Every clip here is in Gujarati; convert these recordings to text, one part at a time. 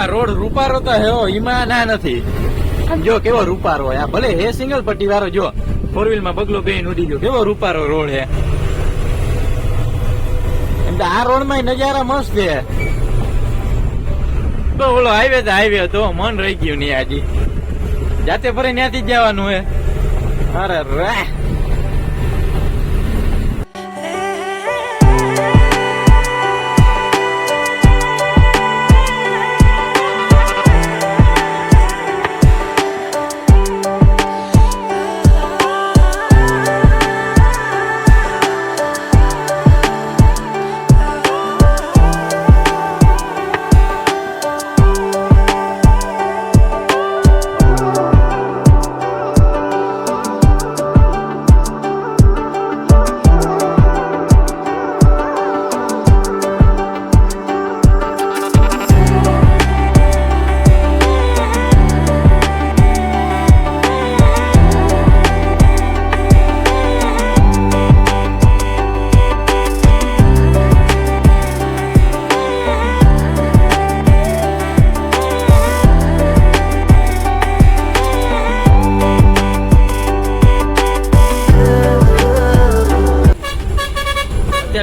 આ રોડ રૂપારો તો હેવો ઈમાં ના નથી. જો કેવો રૂપારો હોય આ ભલે હે સિંગલ પટ્ટી વાળો જો ફોર વ્હીલમાં બગલો બે ઉડી ગયો, કેવો રૂપારો રોડ હે. એમ તો આ રોડમાં નજારા મસ્ત છે તો ઓલો હાઈવે તો હાઈવે તો મન રહી ગયું નહીં આજી. જાતે ફરી ત્યાંથી જ જવાનું હે. અરે રા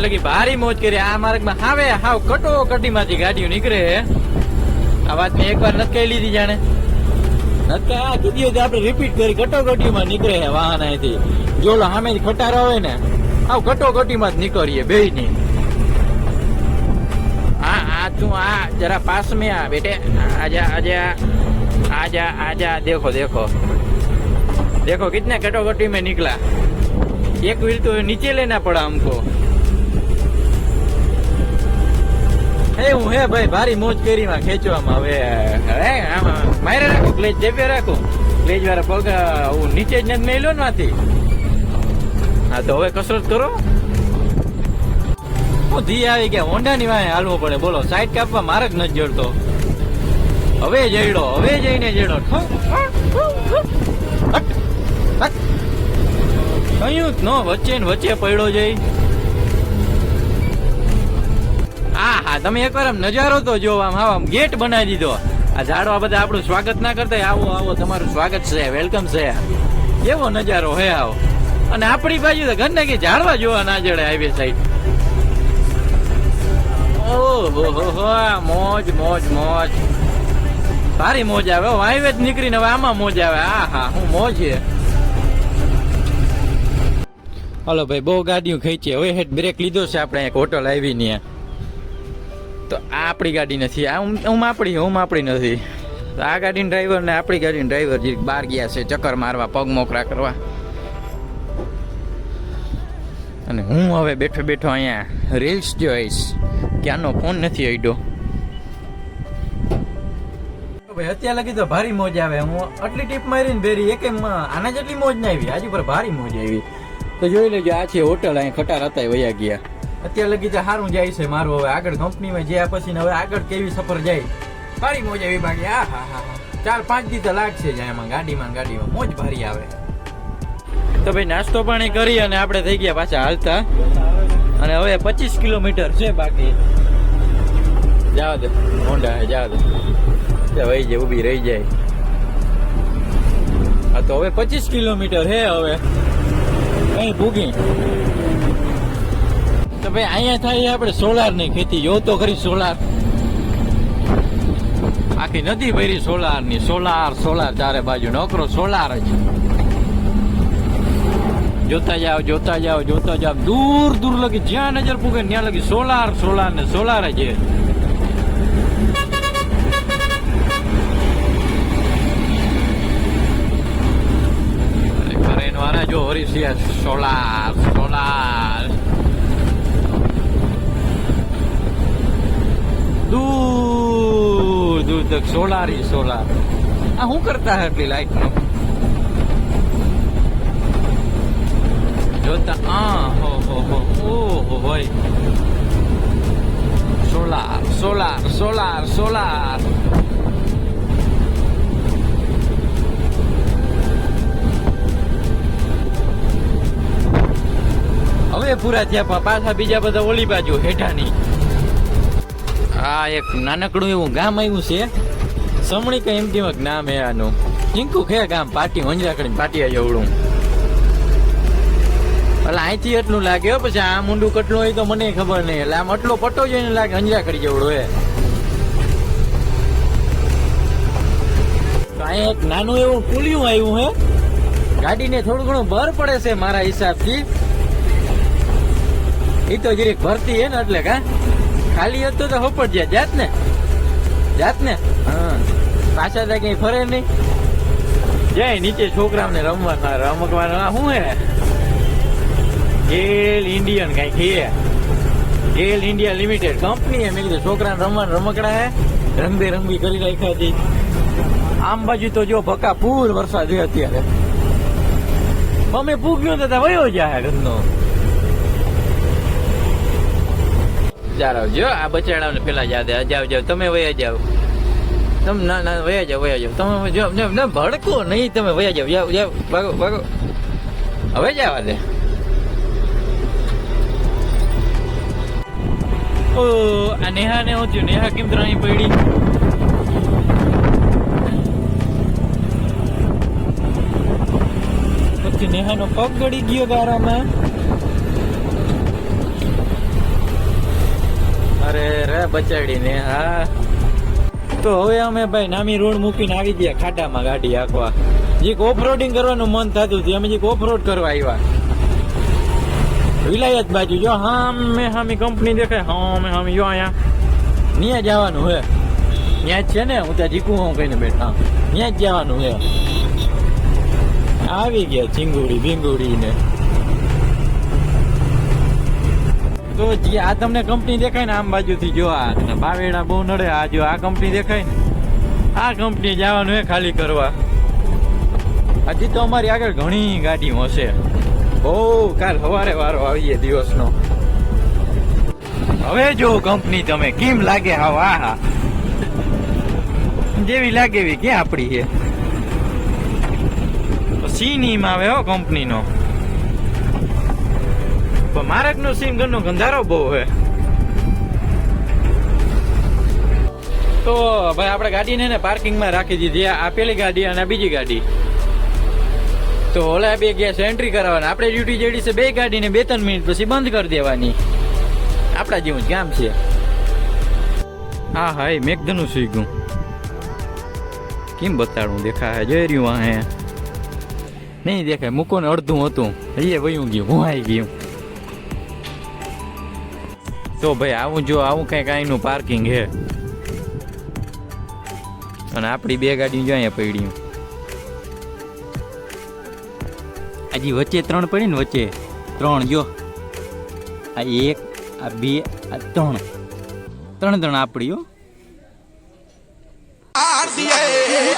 લગી ભારી મોજ કરી આ માર્ગમાં હાવે હાવ કટો કટીમાંથી ગાડીઓ નીકળે હે આ વાત મેં એકવાર નથી કહી લીધી જાણે નથી આ કીધી હતી આપણે રિપીટ કરી કટોકટીમાં નીકળે હે વાહન અહીંથી જો ઓલો સામે ખટારો આવે ને આવ કટોકટીમાં જ નીકળીએ બે ની આ આ તું આ જરા પાસ में आ बेटे आजा आजा आजा आजा देखो देखो देखो कितने कटोकटी में निकला एक व्हील तो नीचे लेना पड़ा हमको હે, હું હે ભાઈ, ભારી મોજ કરી માં ખેંચવામાં. હવે હે આમાં મારે રાખો, ક્લેજ જેપે રાખો. ક્લેજ વાળા પગ હું નીચે જ નથી મેલ્યો ને માંથી હા, તો હવે કસરત કરો. હું ધી આવી ગયા હોન્ડા ની વાંહે હાલવું પડે. બોલો, સાઈડ કાપવા મારે જ નથી જડતો. હવે જઈડો હવે જઈને જઈડો કયું જ નો, વચ્ચે ને વચ્ચે પડ્યો જઈ. હા હા તમે એકવાર આમ નજારો તો જો આમ આમ ગેટ બનાવી દીધો. આ ઝાડવા બધા આપણું સ્વાગત ના કરતા, આવો આવો, તમારું સ્વાગત છે, વેલકમ છે. કેવો નજારો હે આવો. અને આપણી બાજુ તો ઘરને કે ઝાડવા જોવા ના જડે હાઈવે સાઈડ ઓહો, હો હો મોજ મોજ મોજ. ભારી મોજ આવે, હો. હાઈવે જ નીકળીને હવે આમાં મોજ આવે. આ હા હું મોજ છે હલો ભાઈ, બહુ ગાડીઓ ખેંચી, હવે હેડ બ્રેક લીધો છે આપણે, એક હોટલ આવી ને તો આ આપણી ગાડી નથી. આ હું માપડી હું આપણી નથી. આ ગાડીના ડ્રાઈવર ને આપણી ગાડીના ડ્રાઈવર જે બહાર ગયા છે, ચક્કર મારવા, પગ મોકરા કરવા. અને હું હવે બેઠો બેઠો અહીંયા રીલ્સ જોઈશ ક્યાંનો ફોન નથી અડ્યો ભાઈ, અત્યારે લગી તો ભારી મોજ આવે. હું આટલી ટીપ મારીને બેરી, એક આના જેટલી મોજ ના આવી. આજુ પર ભારી મોજ આવી. તો જોઈ લેજો, આ છે હોટલ અહીંયા ખટાર હતા વયા ગયા. અત્યારે લગી તો સારું જાય છે મારું હવે આગળ કંપનીમાં જ્યાં પછી હવે આગળ કેવી સફર જાય. ભારી મોજ આવી બાકી હા હા હા. ચાર, પાંચ દી તો લાગશે જ એમાં ગાડીમાં ગાડીમાં. મોજ ભારી આવે. તો ભાઈ નાસ્તો પાણી કરી અને આપણે થઈ ગયા પાછા હાલતા. અને હવે પચીસ કિલોમીટર છે બાકી. જાવ દે. હોન્ડા જાવ દે. વહી જાય ઊભી રહી જાય. હા તો હવે પચીસ કિલોમીટર હે હવે. કઈ ભૂગી. તો ભાઈ, અહીંયા થાય આપણે સોલારની ખેતી. જો તો ખરી સોલાર. આખી નદી ભરી સોલારની સોલાર સોલાર ચારે બાજુ. નોકરો સોલાર જ. જોતા જાઓ જોતા જાઓ જોતા જાઓ. દૂર દૂર લગી જ્યાં નજર પૂગે ત્યાં લગી સોલાર સોલાર ને સોલાર જ છે. ખરેન વાળા જો હરીશિયા સોલાર સોલાર. દૂર સોલાર ही સોલાર. આ શું કરતા હે એટલી લાઈટ નો? જોતા આ, હો હો હો, ઓહો ભાઈ સોલાર સોલાર સોલાર સોલાર. હવે પૂરા થયા પાછા બીજા બધા ઓલી બાજુ, હેઠાની. આ એક નાનકડું એવું ગામ આવ્યું છે. સમણી કઈ એમ કેવા નામ હે આનું. ચીંકુ ખે ગામ, પાટી વંજરાકડી પાટિયા જેવડું એટલે અહીંથી એટલું લાગે પછી આ મુંડું કેટલું હોય તો મને ખબર નહીં. એટલે આમ એટલો પટ્ટો જોઈને લાગે અંજરાકડી જવડો હે. અહીંયા એક નાનું એવું પુલિયું આવ્યું હે. ગાડીને થોડું ઘણું ભર પડે છે મારા હિસાબથી. એ તો જરીક ભરતી હે ને એટલે કા? ખાલી હતું તો હોપર જ્યાં જાત ને? જાત ને? હા. પાછા ત્યાં કઈ ફરે નહીં. જાય નીચે છોકરાઓને રમવાના રમકવાના. આ શું હે? ગેલ ઇન્ડિયન કઈ છે ગેલ ઇન્ડિયા લિમિટેડ કંપની એમ કીધું છોકરાને રમવા રમકડા હે. રંગબેરંગી કરી રાખ્યા હતી આમ બાજુ તો જો ભકા પૂર વરસાદ છે અત્યારે. અમે પૂગ્યો તો વયો જાય ઘરનો. ચાલો જો આ બચાડાને પેલા યાદ જાવ જાવ તમે વયા જાવ તમે ના ના વયા જાવ વયા જાવ તમે જો, ના ભડકો નહીં તમે વયા જાવ જાવ જાવ ભાગો ભાગો. હવે જવા દે ઓ આ નેહા ને હું થયું? નેહા કેમ ત્રણી પડી? પછી નેહાનો પગ ગળી ગયો ગારામાં બચાડીને, હા. તો હવે અમે ભાઈ નામી રોડ મૂકીને આવી ગયા ખાડામાં ગાડી આખવા જે ઓફરોડિંગ કરવાનું મન થતું હતું, અમે જે ઓફરોડ કરવા આવ્યા. વિલાયત બાજુ, જો હા મેં હામી કંપની દેખાય હા મેં હામી, જો અહીંયા. ત્યાં જવાનું હે. ત્યાં જ છે ને, હું ત્યાં જીકું હું કહીને બેઠા. ત્યાં જ જવાનું હે. આવી ગયા ચીંગુડી ભીંગુડી ને તો જે આ તમને કંપની દેખાય ને, આમ બાજુથી જો આ બાવેડા બહુ નડે, આ જો આ કંપની દેખાય ને, આ કંપની જવાનું હે ખાલી કરવા. હજી તો અમારી આગળ ઘણી ગાડીઓ હશે બહુ કાલ સવારે વારો આવીએ દિવસનો. હવે જો કંપની તમે કેમ લાગે હા આ હા જેવી લાગે એવી ક્યાં આપણી છે? સીનીમ આવે હો કંપનીનો પણ મારકનો સીન નો ગંધારો બહુ હે તો ભાઈ, આપણે ગાડીને ને પાર્કિંગમાં રાખી દીધી. આ પેલી ગાડી અને બીજી ગાડી. તો ઓલા બે છે એન્ટ્રી કરાવવાના. આપણે ડ્યુટી જેડી છે બે ગાડીને બે ત્રણ મિનિટ પછી બંધ કરી દેવાની. આપણા જેવું જ કામ છે. હા હા, એ મેઘધનું સુઈ ગયું કેમ બતાડું? દેખાય, જઈ રહ્યું આ નહીં દેખાય. મૂકો ને અડધું હતું. એ વયું ગયું, હું આવી ગયું. તો ભાઈ આવું જો આવું કઈ અહીંનું પાર્કિંગ છે. અને આપણી બે ગાડી જો અહીંયા પડી હજી વચ્ચે ત્રણ પડી ને વચ્ચે. ત્રણ જો. આ એક આ બે આ ત્રણ. ત્રણ ત્રણ આપડી હો. હાર દિયે